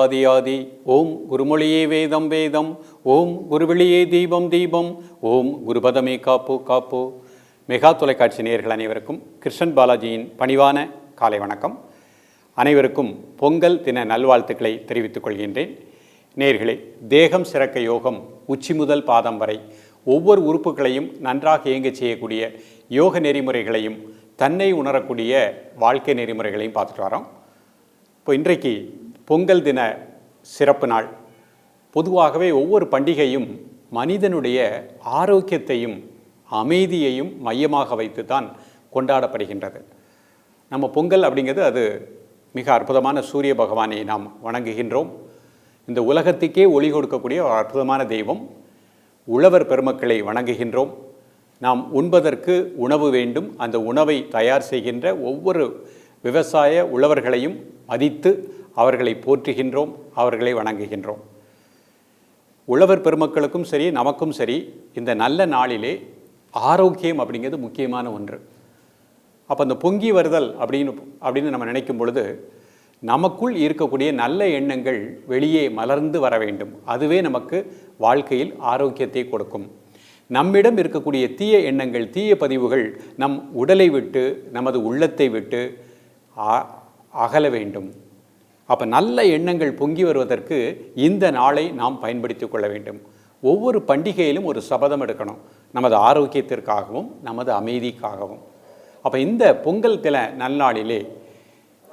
ஆதி ஆதி. ஓம் குருமொழியே வேதம் வேதம். ஓம் குருவெளியே தீபம் தீபம். ஓம் குருபதமே காப்பு காப்பு. மெகா தொலைக்காட்சி நேயர்கள் அனைவருக்கும் கிருஷ்ணன் பாலாஜியின் பணிவான காலை வணக்கம். அனைவருக்கும் பொங்கல் தின நல்வாழ்த்துக்களை தெரிவித்துக் கொள்கின்றேன். நேர்களே தேகம் சிறக்க யோகம் உச்சி முதல் பாதம் வரை ஒவ்வொரு உறுப்புகளையும் நன்றாக இயங்கச் செய்யக்கூடிய யோக நெறிமுறைகளையும் தன்னை உணரக்கூடிய வாழ்க்கை நெறிமுறைகளையும் பார்த்துட்டு வரோம். இப்போ இன்றைக்கு பொங்கல் தின சிறப்பு நாள். பொதுவாகவே ஒவ்வொரு பண்டிகையும் மனிதனுடைய ஆரோக்கியத்தையும் அமைதியையும் மையமாக வைத்து தான் கொண்டாடப்படுகின்றது. நம்ம பொங்கல் அப்படிங்கிறது அது மிக அற்புதமான சூரிய பகவானை நாம் வணங்குகின்றோம். இந்த உலகத்துக்கே ஒளி கொடுக்கக்கூடிய ஒரு அற்புதமான தெய்வம். உழவர் பெருமக்களை வணங்குகின்றோம். நாம் உண்பதற்கு உணவு வேண்டும். அந்த உணவை தயார் செய்கின்ற ஒவ்வொரு விவசாய உழவர்களையும் மதித்து அவர்களை போற்றுகின்றோம் அவர்களை வணங்குகின்றோம். உழவர் பெருமக்களுக்கும் சரி நமக்கும் சரி இந்த நல்ல நாளிலே ஆரோக்கியம் அப்படிங்கிறது முக்கியமான ஒன்று. அப்போ அந்த பொங்கி வருதல் அப்படின்னு அப்படின்னு நம்ம நினைக்கும் பொழுது நமக்குள் இருக்கக்கூடிய நல்ல எண்ணங்கள் வெளியே மலர்ந்து வர வேண்டும். அதுவே நமக்கு வாழ்க்கையில் ஆரோக்கியத்தை கொடுக்கும். நம்மிடம் இருக்கக்கூடிய தீய எண்ணங்கள் தீய பதிவுகள் நம் உடலை விட்டு நமது உள்ளத்தை விட்டு அ- அகல வேண்டும். அப்போ நல்ல எண்ணங்கள் பொங்கி வருவதற்கு இந்த நாளை நாம் பயன்படுத்தி கொள்ள வேண்டும். ஒவ்வொரு பண்டிகையிலும் ஒரு சபதம் எடுக்கணும். நமது ஆரோக்கியத்திற்காகவும் நமது அமைதிக்காகவும். அப்போ இந்த பொங்கல் தில நன்னாளிலே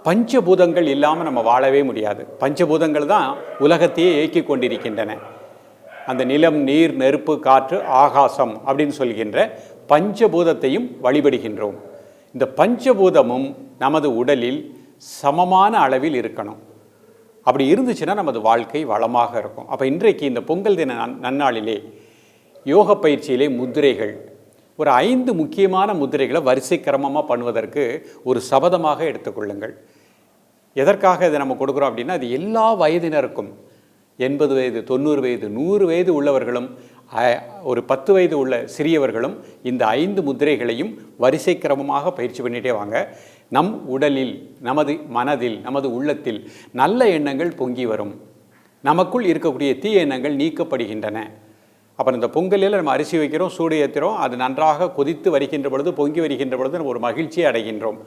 பஞ்சபூதங்கள் இல்லாமல் நம்ம வாழவே முடியாது. பஞ்சபூதங்கள் தான் உலகத்தையே இயக்கி கொண்டிருக்கின்றன. அந்த நிலம் நீர் நெருப்பு காற்று ஆகாசம் அப்படின்னு சொல்கின்ற பஞ்சபூதத்தையும் வழிபடுகின்றோம். இந்த பஞ்சபூதமும் நமது உடலில் சமமான அளவில் இருக்கணும். அப்படி இருந்துச்சுன்னா நமது வாழ்க்கை வளமாக இருக்கும். அப்போ இன்றைக்கு இந்த பொங்கல் தின நன்னாளிலே யோக பயிற்சியிலே முதிரைகள் ஒரு ஐந்து முக்கியமான முத்திரைகளை வரிசை கிரமமாக பண்ணுவதற்கு ஒரு சபதமாக எடுத்துக்கொள்ளுங்கள். எதற்காக இதை நம்ம கொடுக்குறோம் அப்படின்னா அது எல்லா வயதினருக்கும் எண்பது வயது தொண்ணூறு வயது நூறு வயது உள்ளவர்களும் ஒரு பத்து வயது உள்ள சிறியவர்களும் இந்த ஐந்து முத்திரைகளையும் வரிசை கிரமமாக பயிற்சி பண்ணிட்டே வாங்க. நம் உடலில் நமது மனதில் நமது உள்ளத்தில் நல்ல எண்ணங்கள் பொங்கி வரும். நமக்குள் இருக்கக்கூடிய தீய எண்ணங்கள் நீக்கப்படுகின்றன. அப்புறம் இந்த பொங்கலில் நம்ம அரிசி வைக்கிறோம் சூடு ஏற்றுறோம் அது நன்றாக கொதித்து வருகின்ற பொழுது பொங்கி வருகின்ற பொழுது நம்ம ஒரு மகிழ்ச்சியை அடைகின்றோம்.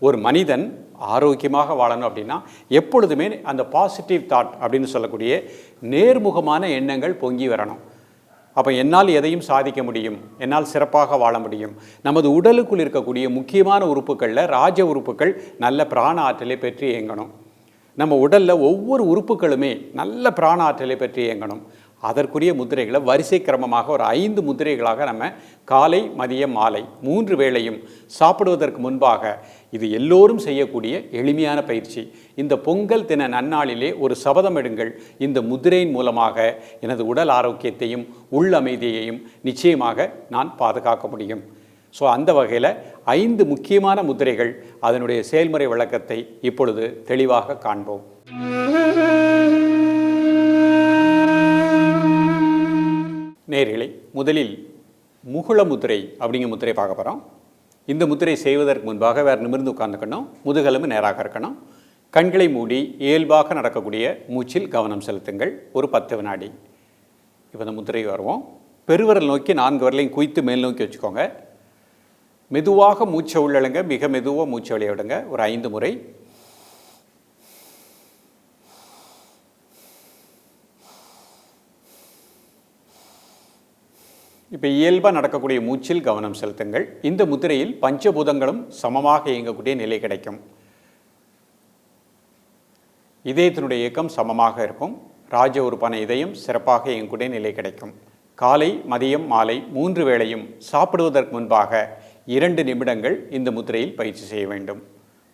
ஒரு மனிதன் ஆரோக்கியமாக வாழணும் அப்படின்னா எப்பொழுதுமே அந்த பாசிட்டிவ் தாட் அப்படின்னு சொல்லக்கூடிய நேர்முகமான எண்ணங்கள் பொங்கி வரணும். அப்போ என்னால் எதையும் சாதிக்க முடியும். என்னால் சிறப்பாக வாழ முடியும். நமது உடலுக்குள் இருக்கக்கூடிய முக்கியமான உறுப்புகளில் ராஜ உறுப்புகள் நல்ல பிராண ஆற்றலை பெற்று இயங்கணும். நம்ம உடலில் ஒவ்வொரு உறுப்புகளுமே நல்ல பிராண ஆற்றலை பெற்று இயங்கணும். அதற்குரிய முத்திரைகளை வரிசை கிரமமாக ஒரு ஐந்து முதிரைகளாக நம்ம காலை மதியம் மாலை மூன்று வேளையும் சாப்பிடுவதற்கு முன்பாக இது எல்லோரும் செய்யக்கூடிய எளிமையான பயிற்சி. இந்த பொங்கல் தின நன்னாளிலே ஒரு சபதம் எடுங்கள். இந்த முத்திரையின் மூலமாக எனது உடல் ஆரோக்கியத்தையும் உள் அமைதியையும் நிச்சயமாக நான் பாதுகாக்க முடியும். ஸோ அந்த வகையில் ஐந்து முக்கியமான முத்திரைகள் அதனுடைய செயல்முறை விளக்கத்தை இப்பொழுது தெளிவாக காண்போம். நேர்களை முதலில் முகுள முத்திரை அப்படிங்கிற முத்திரை பார்க்க போகிறோம் இந்த முத்திரை செய்வதற்கு முன்பாக வேறு நிமிர்ந்து உட்கார்ந்துக்கணும். முதுகெலும்பு நேராக இருக்கணும். கண்களை மூடி இயல்பாக நடக்கக்கூடிய மூச்சில் கவனம் செலுத்துங்கள். ஒரு பத்து வினாடி. இப்போ இந்த முத்திரை வருவோம். பெருவரல் நோக்கி நான்கு வரலையும் குய்த்து மேல் நோக்கி வச்சுக்கோங்க. மெதுவாக மூச்சை உள்ளழுங்க. மிக மெதுவாக மூச்சை விளையாடுங்க விடுங்க. ஒரு ஐந்து முறை. இப்போ இயல்பாக நடக்கக்கூடிய மூச்சில் கவனம் செலுத்துங்கள். இந்த முத்திரையில் பஞ்சபூதங்களும் சமமாக இயங்கக்கூடிய நிலை கிடைக்கும். இதயத்தினுடைய இயக்கம் சமமாக இருக்கும். ராஜ உறுப்பான இதயம் சிறப்பாக இயங்கக்கூடிய நிலை கிடைக்கும். காலை மதியம் மாலை மூன்று வேளையும் சாப்பிடுவதற்கு முன்பாக இரண்டு நிமிடங்கள் இந்த முத்திரையில் பயிற்சி செய்ய வேண்டும்.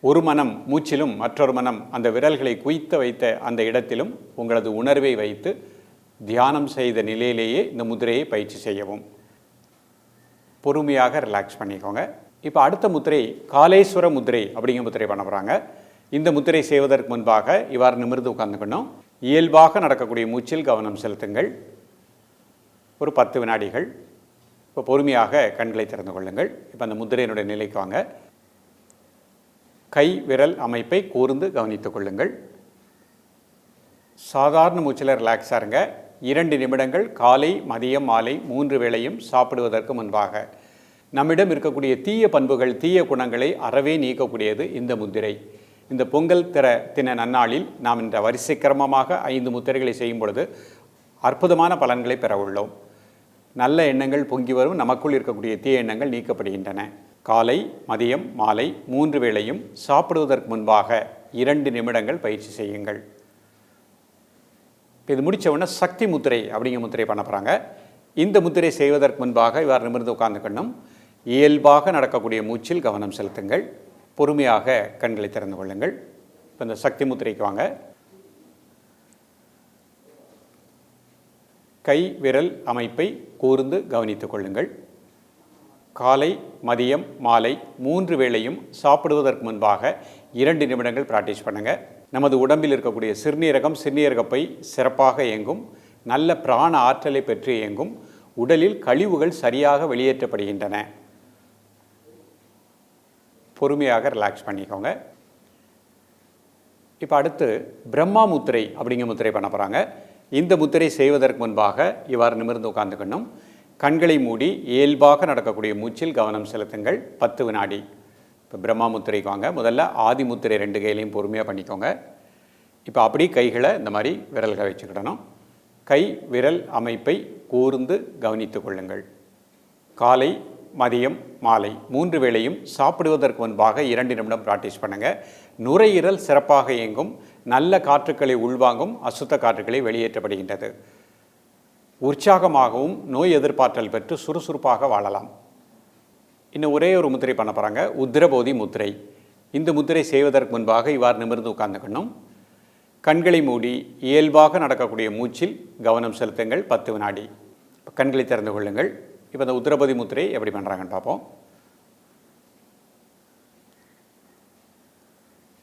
ஒரு மனம் மூச்சிலும் மற்றொரு மனம் அந்த விரல்களை குவித்து வைத்த அந்த இடத்திலும் உங்களது உணர்வை வைத்து தியானம் செய்த நிலையிலேயே இந்த முத்திரையை பயிற்சி செய்யவும். பொறுமையாக ரிலாக்ஸ் பண்ணிக்கோங்க. இப்போ அடுத்த முத்திரை காலேஸ்வர முத்திரை அப்படிங்கிற முத்திரை பண்ண போகிறாங்க இந்த முத்திரை செய்வதற்கு முன்பாக இவ்வாறு நிமிர்ந்து உட்காந்துக்கணும் இயல்பாக நடக்கக்கூடிய மூச்சில் கவனம் செலுத்துங்கள். ஒரு பத்து வினாடிகள். இப்போ பொறுமையாக கண்களை திறந்து கொள்ளுங்கள். இப்போ அந்த முத்திரையினுடைய நிலைக்கு வாங்க. கை விரல் அமைப்பை கூர்ந்து கவனித்துக் கொள்ளுங்கள். சாதாரண மூச்சில் ரிலாக்ஸாக இருங்க. இரண்டு நிமிடங்கள் காலை மதியம் மாலை மூன்று வேளையும் சாப்பிடுவதற்கு முன்பாக. நம்மிடம் இருக்கக்கூடிய தீய பண்புகள் தீய குணங்களை அறவே நீக்கக்கூடியது இந்த முத்திரை. இந்த பொங்கல் திற தின நன்னாளில் நாம் இந்த வரிசை கிரமமாக ஐந்து முத்திரைகளை செய்யும் பொழுது அற்புதமான பலன்களை பெற உள்ளோம். நல்ல எண்ணங்கள் பொங்கி வரும் நமக்குள் இருக்கக்கூடிய தீய எண்ணங்கள் நீக்கப்படுகின்றன. காலை மதியம் மாலை மூன்று வேளையும் சாப்பிடுவதற்கு முன்பாக இரண்டு நிமிடங்கள் பயிற்சி செய்யுங்கள். இப்போ இது முடித்த உடனே சக்தி முத்திரை அப்படிங்கிற முத்திரை பண்ண போகிறாங்க இந்த முத்திரை செய்வதற்கு முன்பாக இவ்வாறு நிமிர்ந்து உட்கார்ந்துக்கணும் இயல்பாக நடக்கக்கூடிய மூச்சில் கவனம் செலுத்துங்கள். பொறுமையாக கண்களை திறந்து கொள்ளுங்கள். இப்போ இந்த சக்தி முத்திரைக்கு வாங்க. கை விரல் அமைப்பை கூர்ந்து கவனித்துக் கொள்ளுங்கள். காலை மதியம் மாலை மூன்று வேளையும் சாப்பிடுவதற்கு முன்பாக இரண்டு நிமிடங்கள் ப்ராக்டிஸ் பண்ணுங்கள் நமது உடம்பில் இருக்கக்கூடிய சிறுநீரகம் சிறுநீரகப்பை சிறப்பாக இயங்கும் நல்ல பிராண ஆற்றலை பெற்று இயங்கும் உடலில் கழிவுகள் சரியாக வெளியேற்றப்படுகின்றன. பொறுமையாக ரிலாக்ஸ் பண்ணிக்கோங்க. இப்போ அடுத்து பிரம்மா முத்திரை அப்படிங்கிற முத்திரை பண்ண போகிறாங்க இந்த முத்திரை செய்வதற்கு முன்பாக இவ்வாறு நிமிர்ந்து உட்காந்துக்கணும் கண்களை மூடி இயல்பாக நடக்கக்கூடிய மூச்சில் கவனம் செலுத்துங்கள். பத்து வினாடி. இப்போ பிரம்மா முத்திரைக்கு வாங்க. முதல்ல ஆதி முத்திரை ரெண்டு கையிலையும் பொறுமையாக பண்ணிக்கோங்க. இப்போ அப்படி கைகளை இந்த மாதிரி விரல்களை வச்சுக்கிடணும். கை விரல் அமைப்பை கூர்ந்து கவனித்து கொள்ளுங்கள். காலை மதியம் மாலை மூன்று வேளையும் சாப்பிடுவதற்கு முன்பாக இரண்டு நிமிடம் ப்ராக்டிஸ் பண்ணுங்கள் நுரையீரல் சிறப்பாக இயங்கும். நல்ல காற்றுக்களை உள்வாங்கும். அசுத்த காற்றுக்களை வெளியேற்றப்படுகின்றது. உற்சாகமாகவும் நோய் எதிர்ப்பாற்றல் பெற்று சுறுசுறுப்பாக வாழலாம். இன்னும் ஒரே ஒரு முத்திரை பண்ண போகிறாங்க உத்திரபோதி முத்திரை. இந்த முத்திரை செய்வதற்கு முன்பாக இவ்வாறு நிமிர்ந்து உட்கார்ந்துக்கணும் கண்களை மூடி இயல்பாக நடக்கக்கூடிய மூச்சில் கவனம் செலுத்துங்கள். பத்து வினாடி. கண்களை திறந்து கொள்ளுங்கள். இப்போ இந்த உத்திரபதி முத்திரை எப்படி பண்ணுறாங்கன்னு பார்ப்போம்.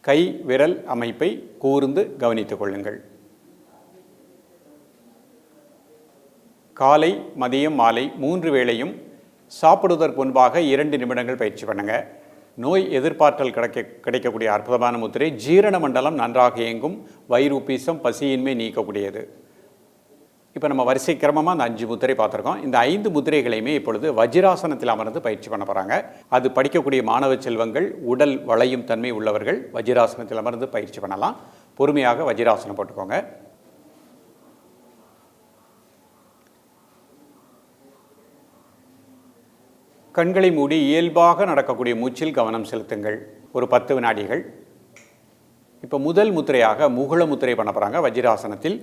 கை விரல் அமைப்பை கூர்ந்து கவனித்துக் கொள்ளுங்கள். காலை மதியம் மாலை மூன்று வேளையும் சாப்பிடுவதற்கு முன்பாக இரண்டு நிமிடங்கள் பயிற்சி பண்ணுங்க. நோய் எதிர்பார்த்தல் கிடைக்க கிடைக்கக்கூடிய அற்புதமான முத்திரை ஜீரண மண்டலம் நன்றாக இயங்கும். வயிறு உப்பீசம் பசியின்மை நீக்கக்கூடியது. இப்போ நம்ம வரிசை கிரமமாக அந்த அஞ்சு முத்திரை பார்த்துருக்கோம். இந்த ஐந்து முத்திரைகளையுமே இப்பொழுது வஜ்ராசனத்தில் அமர்ந்து பயிற்சி பண்ண போகிறாங்க அது படிக்கக்கூடிய மாணவ செல்வங்கள் உடல் வளையும் தன்மை உள்ளவர்கள் வஜ்ராசனத்தில் அமர்ந்து பயிற்சி பண்ணலாம். பொறுமையாக வஜிராசனம் போட்டுக்கோங்க. கண்களை மூடி இயல்பாக நடக்கக்கூடிய மூச்சில் கவனம் செலுத்துங்கள். ஒரு பத்து வினாடிகள். இப்போ முதல் முத்திரையாக முகுள முத்திரை பண்ண போகிறாங்க வஜ்ராசனத்தில்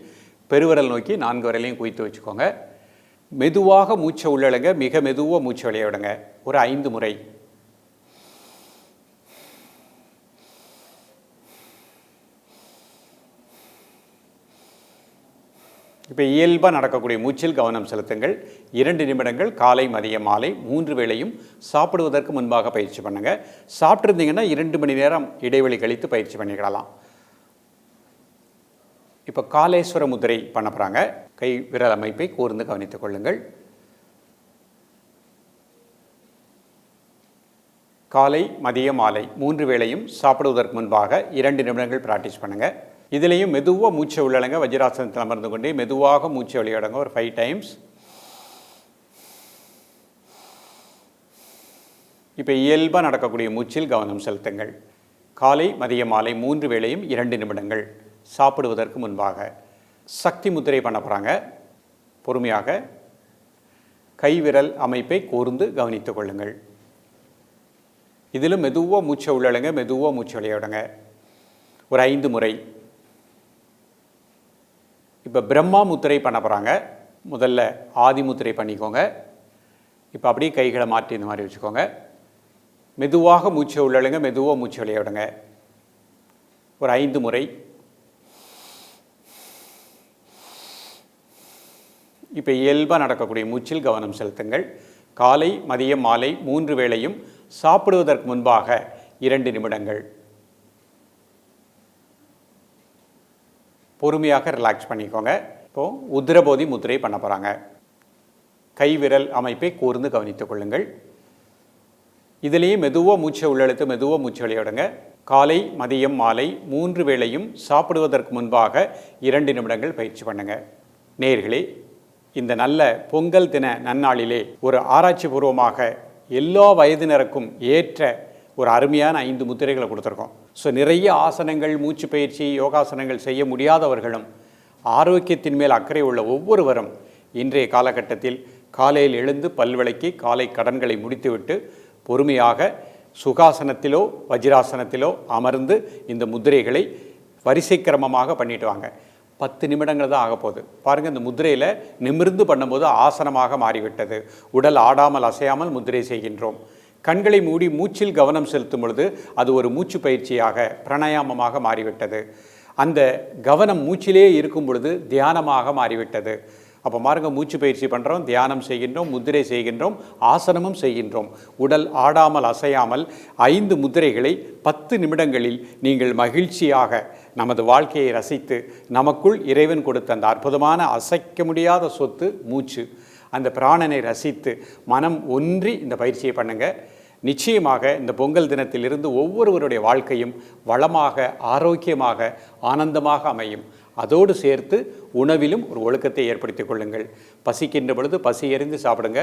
பெருவிரல் நோக்கி நான்கு விரலையும் குவித்து வச்சுக்கோங்க. மெதுவாக மூச்சை உள்ளடங்க மிக மெதுவாக மூச்சை விளையாடுங்க ஒரு ஐந்து முறை. இப்போ இயல்பாக நடக்கக்கூடிய மூச்சில் கவனம் செலுத்துங்கள். இரண்டு நிமிடங்கள் காலை மதியம் மாலை மூன்று வேளையும் சாப்பிடுவதற்கு முன்பாக பயிற்சி பண்ணுங்கள் சாப்பிட்ருந்தீங்கன்னா இரண்டு மணி நேரம் இடைவெளி கழித்து பயிற்சி பண்ணிக்கிடலாம். இப்போ காலேஸ்வர முதிரை பண்ண போகிறாங்க கை விரல் அமைப்பை கூர்ந்து கவனித்துக் கொள்ளுங்கள். காலை மதியம் மாலை மூன்று வேளையும் சாப்பிடுவதற்கு முன்பாக இரண்டு நிமிடங்கள் ப்ராக்டிஸ் பண்ணுங்கள் இதுலேயும் மெதுவாக மூச்சை உள்ளடங்க வஜ்ராசனத்தில் அமர்ந்து கொண்டே மெதுவாக மூச்சை வெளியடங்க ஒரு ஃபைவ் டைம்ஸ் இப்போ இயல்பாக நடக்கக்கூடிய மூச்சில் கவனம் செலுத்துங்கள். காலை மதிய மாலை மூன்று வேளையும் இரண்டு நிமிடங்கள் சாப்பிடுவதற்கு முன்பாக சக்தி முத்திரை பண்ண போகிறாங்க பொறுமையாக கைவிரல் அமைப்பை கூர்ந்து கவனித்துக் கொள்ளுங்கள். இதிலும் மெதுவாக மூச்சை உள்ளடங்க மெதுவாக மூச்சு விளையாடுங்க. ஒரு ஐந்து முறை இப்போ பிரம்மா முத்திரை பண்ண போகிறாங்க முதல்ல ஆதி முத்திரை பண்ணிக்கோங்க. இப்போ அப்படியே கைகளை மாற்றி இந்த மாதிரி வச்சுக்கோங்க. மெதுவாக மூச்சை உள்ளழுங்க மெதுவாக மூச்சு விளையாடுங்க ஒரு ஐந்து முறை. இப்போ இயல்பாக நடக்கக்கூடிய மூச்சில் கவனம் செலுத்துங்கள். காலை மதியம் மாலை மூன்று வேளையும் சாப்பிடுவதற்கு முன்பாக இரண்டு நிமிடங்கள். பொறுமையாக ரிலாக்ஸ் பண்ணிக்கோங்க. இப்போது உத்திரபோதி முத்திரை பண்ண போகிறாங்க கைவிரல் அமைப்பை கூர்ந்து கவனித்துக் கொள்ளுங்கள். இதிலேயே மெதுவாக மூச்சை உள்ளெழுத்து மெதுவாக மூச்சு விளையாடுங்க. காலை மதியம் மாலை மூன்று வேளையும் சாப்பிடுவதற்கு முன்பாக இரண்டு நிமிடங்கள் பயிற்சி பண்ணுங்க. நேர்களே இந்த நல்ல பொங்கல் தின நன்னாளிலே ஒரு ஆராய்ச்சி பூர்வமாக எல்லா வயதினருக்கும் ஏற்ற ஒரு அருமையான ஐந்து முத்திரைகளை கொடுத்துருக்கோம். ஸோ நிறைய ஆசனங்கள் மூச்சு பயிற்சி யோகாசனங்கள் செய்ய முடியாதவர்களும் ஆரோக்கியத்தின் மேல் அக்கறை உள்ள ஒவ்வொருவரும் இன்றைய காலகட்டத்தில் காலையில் எழுந்து பல்விளக்கி காலை கடன்களை முடித்துவிட்டு பொறுமையாக சுகாசனத்திலோ வஜ்ராசனத்திலோ அமர்ந்து இந்த முத்திரைகளை வரிசை கிரமமாக பண்ணிட்டு வாங்க. பத்து நிமிடங்கள் தான் ஆகப்போகுது போகுது. பாருங்கள் இந்த முத்திரையில் நிமிர்ந்து பண்ணும்போது ஆசனமாக மாறிவிட்டது. உடல் ஆடாமல் அசையாமல் முதிரை செய்கின்றோம். கண்களை மூடி மூச்சில் கவனம் செலுத்தும் பொழுது அது ஒரு மூச்சு பயிற்சியாக பிரணாயாமமாக மாறிவிட்டது. அந்த கவனம் மூச்சிலே இருக்கும் பொழுது தியானமாக மாறிவிட்டது. அப்போ மாருங்க மூச்சு பயிற்சி பண்ணுறோம் தியானம் செய்கின்றோம் முதிரை செய்கின்றோம் ஆசனமும் செய்கின்றோம். உடல் ஆடாமல் அசையாமல் ஐந்து முத்திரைகளை பத்து நிமிடங்களில் நீங்கள் மகிழ்ச்சியாக நமது வாழ்க்கையை ரசித்து நமக்குள் இறைவன் கொடுத்த அந்த அற்புதமான அசைக்க முடியாத சொத்து மூச்சு. அந்த பிராணனை ரசித்து மனம் ஒன்றி இந்த பயிற்சியை பண்ணுங்க. நிச்சயமாக இந்த பொங்கல் தினத்திலிருந்து ஒவ்வொருவருடைய வாழ்க்கையும் வளமாக ஆரோக்கியமாக ஆனந்தமாக அமையும். அதோடு சேர்த்து உணவிலும் ஒரு ஒழுக்கத்தை ஏற்படுத்திக் கொள்ளுங்கள். பசிக்கின்ற பொழுது பசி எறிந்து சாப்பிடுங்க.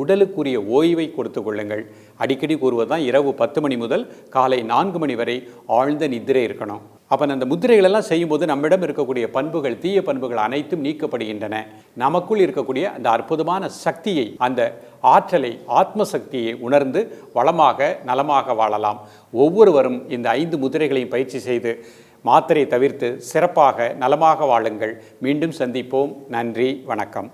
உடலுக்குரிய ஓய்வை கொடுத்து கொள்ளுங்கள். அடிக்கடி கூறுவது தான் இரவு பத்து மணி முதல் காலை நான்கு மணி வரை ஆழ்ந்த நிதிரை இருக்கணும். அப்போ அந்த முத்திரைகளெல்லாம் செய்யும்போது நம்மிடம் இருக்கக்கூடிய பண்புகள் தீய பண்புகள் அனைத்தும் நீக்கப்படுகின்றன. நமக்குள் இருக்கக்கூடிய அந்த அற்புதமான சக்தியை அந்த ஆற்றலை ஆத்ம சக்தியை உணர்ந்து வளமாக நலமாக வாழலாம். ஒவ்வொருவரும் இந்த ஐந்து முதிரைகளையும் பயிற்சி செய்து மாத்திரை தவிர்த்து சிறப்பாக நலமாக வாழுங்கள். மீண்டும் சந்திப்போம். நன்றி வணக்கம்.